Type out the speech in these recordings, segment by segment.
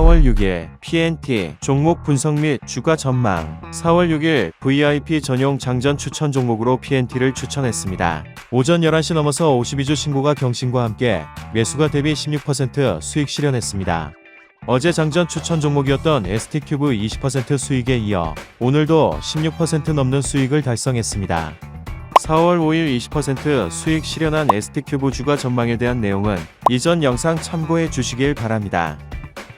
4월 6일 PNT 종목 분석 및 주가 전망 4월 6일 VIP 전용 장전 추천 종목으로 PNT를 추천했습니다. 오전 11시 넘어서 52주 신고가 경신과 함께 매수가 대비 16% 수익 실현했습니다. 어제 장전 추천 종목이었던 ST큐브 20% 수익에 이어 오늘도 16% 넘는 수익을 달성했습니다. 4월 5일 20% 수익 실현한 ST큐브 주가 전망에 대한 내용은 이전 영상 참고해 주시길 바랍니다.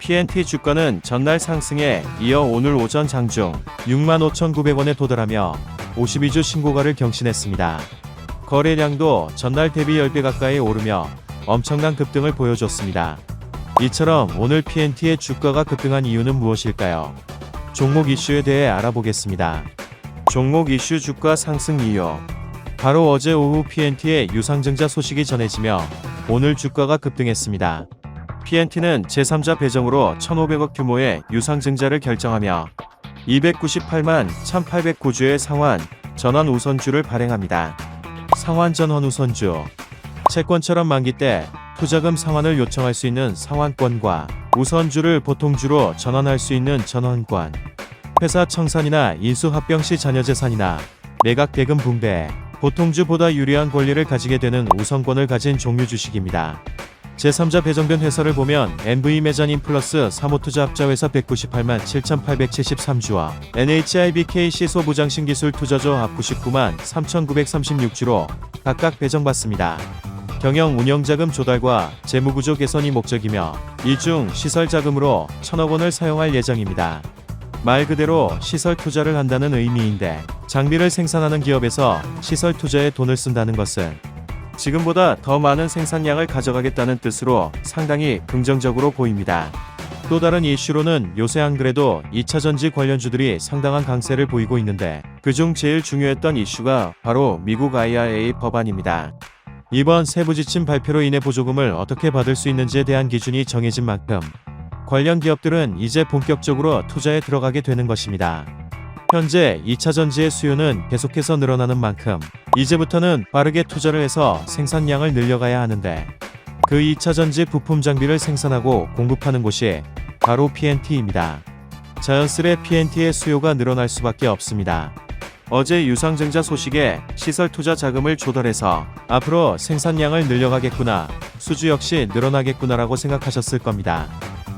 PNT 주가는 전날 상승에 이어 오늘 오전 장중 65,900원에 도달하며 52주 신고가를 경신했습니다. 거래량도 전날 대비 10배 가까이 오르며 엄청난 급등을 보여줬습니다. 이처럼 오늘 PNT의 주가가 급등한 이유는 무엇일까요? 종목 이슈에 대해 알아보겠습니다. 종목 이슈 주가 상승 이유 바로 어제 오후 PNT의 유상증자 소식이 전해지며 오늘 주가가 급등했습니다. PNT는 제3자 배정으로 1,500억 규모의 유상증자를 결정하며 298만 1,809주의 상환 전환 우선주를 발행합니다. 상환 전환 우선주 채권처럼 만기 때 투자금 상환을 요청할 수 있는 상환권과 우선주를 보통주로 전환할 수 있는 전환권 회사 청산이나 인수합병 시 자녀재산이나 매각 대금 분배 보통주보다 유리한 권리를 가지게 되는 우선권을 가진 종류 주식입니다. 제3자 배정된 회사를 보면 MV 메자닌 플러스 사모투자 합자회사 198만 7,873주와 NHIBKC 소부장신기술 투자조 합 99만 3,936주로 각각 배정받습니다. 경영 운영 자금 조달과 재무 구조 개선이 목적이며 이중 시설 자금으로 천억 원을 사용할 예정입니다. 말 그대로 시설 투자를 한다는 의미인데 장비를 생산하는 기업에서 시설 투자에 돈을 쓴다는 것은 지금보다 더 많은 생산량을 가져가겠다는 뜻으로 상당히 긍정적으로 보입니다. 또 다른 이슈로는 요새 안 그래도 2차 전지 관련주들이 상당한 강세를 보이고 있는데 그중 제일 중요했던 이슈가 바로 미국 IRA 법안입니다. 이번 세부 지침 발표로 인해 보조금을 어떻게 받을 수 있는지에 대한 기준이 정해진 만큼 관련 기업들은 이제 본격적으로 투자에 들어가게 되는 것입니다. 현재 2차 전지의 수요는 계속해서 늘어나는 만큼 이제부터는 빠르게 투자를 해서 생산량을 늘려가야 하는데 그 2차 전지 부품 장비를 생산하고 공급하는 곳이 바로 PNT입니다. 자연스레 PNT의 수요가 늘어날 수밖에 없습니다. 어제 유상증자 소식에 시설 투자 자금을 조달해서 앞으로 생산량을 늘려가겠구나, 수주 역시 늘어나겠구나라고 생각하셨을 겁니다.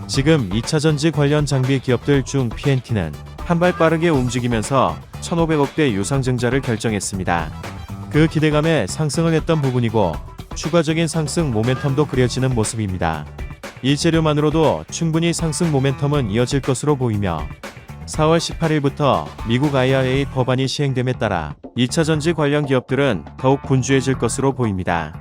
지금 2차 전지 관련 장비 기업들 중 PNT는 한 발 빠르게 움직이면서 1,500억대 유상증자를 결정했습니다. 그 기대감에 상승을 했던 부분이고 추가적인 상승 모멘텀도 그려지는 모습입니다. 이 재료만으로도 충분히 상승 모멘텀은 이어질 것으로 보이며 4월 18일부터 미국 IRA 법안이 시행됨에 따라 2차 전지 관련 기업들은 더욱 분주해질 것으로 보입니다.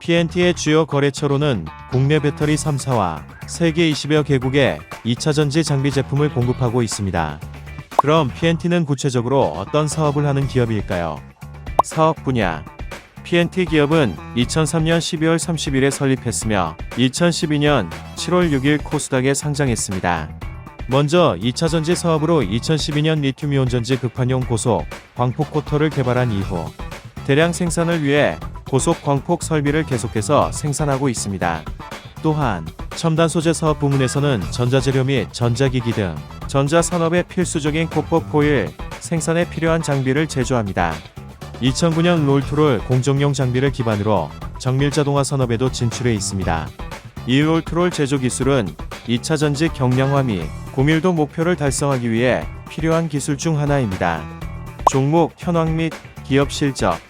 PNT의 주요 거래처로는 국내 배터리 3사와 세계 20여 개국에 2차 전지 장비 제품을 공급하고 있습니다. 그럼 PNT는 구체적으로 어떤 사업을 하는 기업일까요? 사업 분야 PNT 기업은 2003년 12월 30일에 설립했으며 2012년 7월 6일 코스닥에 상장했습니다. 먼저 2차 전지 사업으로 2012년 리튬이온 전지 극판용 고속 광폭 코터를 개발한 이후 대량 생산을 위해 고속 광폭 설비를 계속해서 생산하고 있습니다. 또한 첨단 소재 사업 부문에서는 전자재료 및 전자기기 등 전자산업의 필수적인 코퍼 포일 생산에 필요한 장비를 제조합니다. 2009년 롤트롤 공정용 장비를 기반으로 정밀자동화 산업에도 진출해 있습니다. 이 롤트롤 제조 기술은 2차 전지 경량화 및 고밀도 목표를 달성하기 위해 필요한 기술 중 하나입니다. 종목 현황 및 기업 실적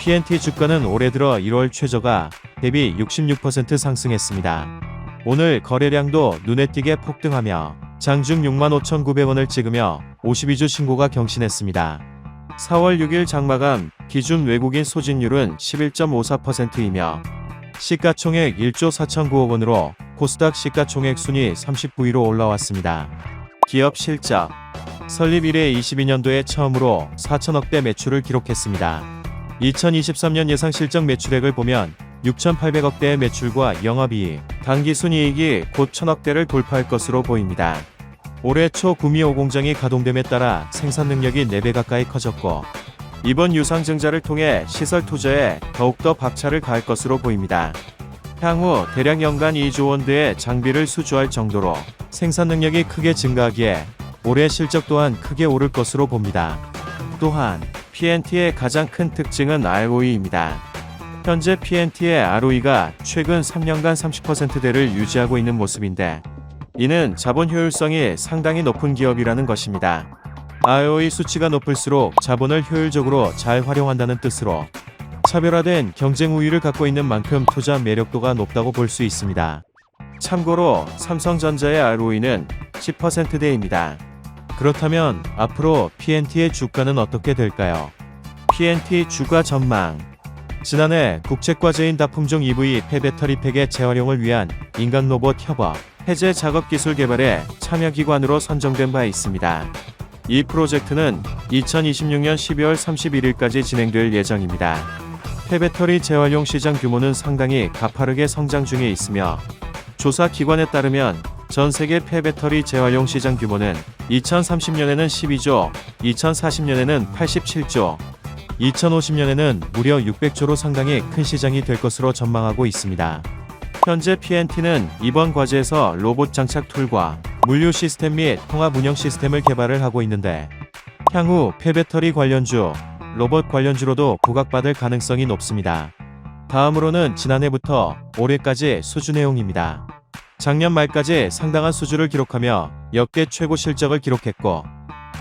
PNT 주가는 올해 들어 1월 최저가 대비 66% 상승했습니다. 오늘 거래량도 눈에 띄게 폭등하며 장중 65,900원을 찍으며 52주 신고가 경신했습니다. 4월 6일 장마감 기준 외국인 소진율은 11.54%이며 시가총액 1조 4,009억 원으로 코스닥 시가총액 순위 39위로 올라왔습니다. 기업 실적 설립 이래 22년도에 처음으로 4천억대 매출을 기록했습니다. 2023년 예상 실적 매출액을 보면 6,800억대의 매출과 영업이익, 당기순이익이 곧 천억대를 돌파할 것으로 보입니다. 올해 초 구미 5공장이 가동됨에 따라 생산 능력이 4배 가까이 커졌고 이번 유상 증자를 통해 시설 투자에 더욱더 박차를 가할 것으로 보입니다. 향후 대략 연간 2조 원대의 장비를 수주할 정도로 생산 능력이 크게 증가하기에 올해 실적 또한 크게 오를 것으로 봅니다. 또한 PNT의 가장 큰 특징은 ROE입니다. 현재 PNT의 ROE가 최근 3년간 30%대를 유지하고 있는 모습인데 이는 자본 효율성이 상당히 높은 기업이라는 것입니다. ROE 수치가 높을수록 자본을 효율적으로 잘 활용한다는 뜻으로 차별화된 경쟁 우위를 갖고 있는 만큼 투자 매력도가 높다고 볼 수 있습니다. 참고로 삼성전자의 ROE는 10%대입니다. 그렇다면 앞으로 PNT의 주가는 어떻게 될까요? PNT 주가 전망 지난해 국책과제인 다품종 EV 폐배터리 팩의 재활용을 위한 인간 로봇 협업 해제 작업 기술 개발에 참여 기관으로 선정된 바 있습니다. 이 프로젝트는 2026년 12월 31일까지 진행될 예정입니다. 폐배터리 재활용 시장 규모는 상당히 가파르게 성장 중에 있으며 조사 기관에 따르면 전 세계 폐배터리 재활용 시장 규모는 2030년에는 12조, 2040년에는 87조, 2050년에는 무려 600조로 상당히 큰 시장이 될 것으로 전망하고 있습니다. 현재 PNT는 이번 과제에서 로봇 장착 툴과 물류 시스템 및 통합 운영 시스템을 개발을 하고 있는데 향후 폐배터리 관련주, 로봇 관련주로도 부각받을 가능성이 높습니다. 다음으로는 지난해부터 올해까지 수주 내용입니다. 작년 말까지 상당한 수주를 기록하며 역대 최고 실적을 기록했고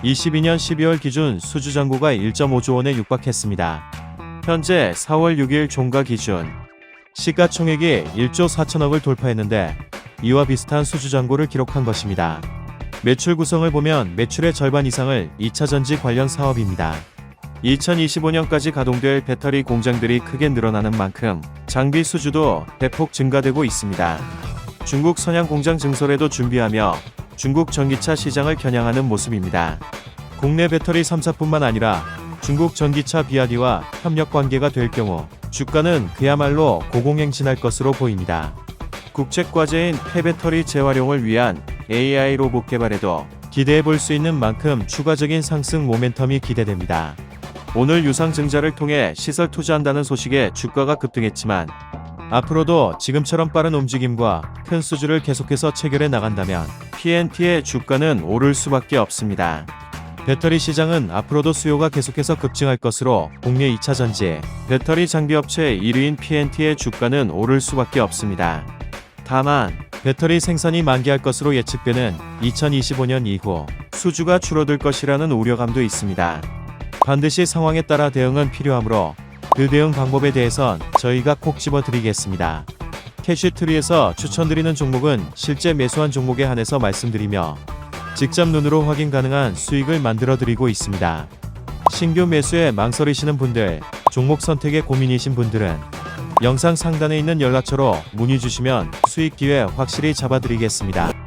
22년 12월 기준 수주 잔고가 1.5조 원에 육박했습니다. 현재 4월 6일 종가 기준 시가총액이 1조 4천억을 돌파했는데 이와 비슷한 수주 잔고를 기록한 것입니다. 매출 구성을 보면 매출의 절반 이상을 2차 전지 관련 사업입니다. 2025년까지 가동될 배터리 공장들이 크게 늘어나는 만큼 장비 수주도 대폭 증가되고 있습니다. 중국 선양 공장 증설에도 준비하며 중국 전기차 시장을 겨냥하는 모습입니다. 국내 배터리 3사뿐만 아니라 중국 전기차 비아디와 협력 관계가 될 경우 주가는 그야말로 고공행진할 것으로 보입니다. 국책과제인 폐배터리 재활용을 위한 AI 로봇 개발에도 기대해 볼 수 있는 만큼 추가적인 상승 모멘텀이 기대됩니다. 오늘 유상 증자를 통해 시설 투자한다는 소식에 주가가 급등했지만 앞으로도 지금처럼 빠른 움직임과 큰 수주를 계속해서 체결해 나간다면 PNT의 주가는 오를 수밖에 없습니다. 배터리 시장은 앞으로도 수요가 계속해서 급증할 것으로 국내 2차 전지 배터리 장비 업체 1위인 PNT의 주가는 오를 수밖에 없습니다. 다만 배터리 생산이 만기할 것으로 예측되는 2025년 이후 수주가 줄어들 것이라는 우려감도 있습니다. 반드시 상황에 따라 대응은 필요하므로 그 대응 방법에 대해선 저희가 콕 집어드리겠습니다. 캐시트리에서 추천드리는 종목은 실제 매수한 종목에 한해서 말씀드리며 직접 눈으로 확인 가능한 수익을 만들어 드리고 있습니다. 신규 매수에 망설이시는 분들, 종목 선택에 고민이신 분들은 영상 상단에 있는 연락처로 문의 주시면 수익 기회 확실히 잡아드리겠습니다.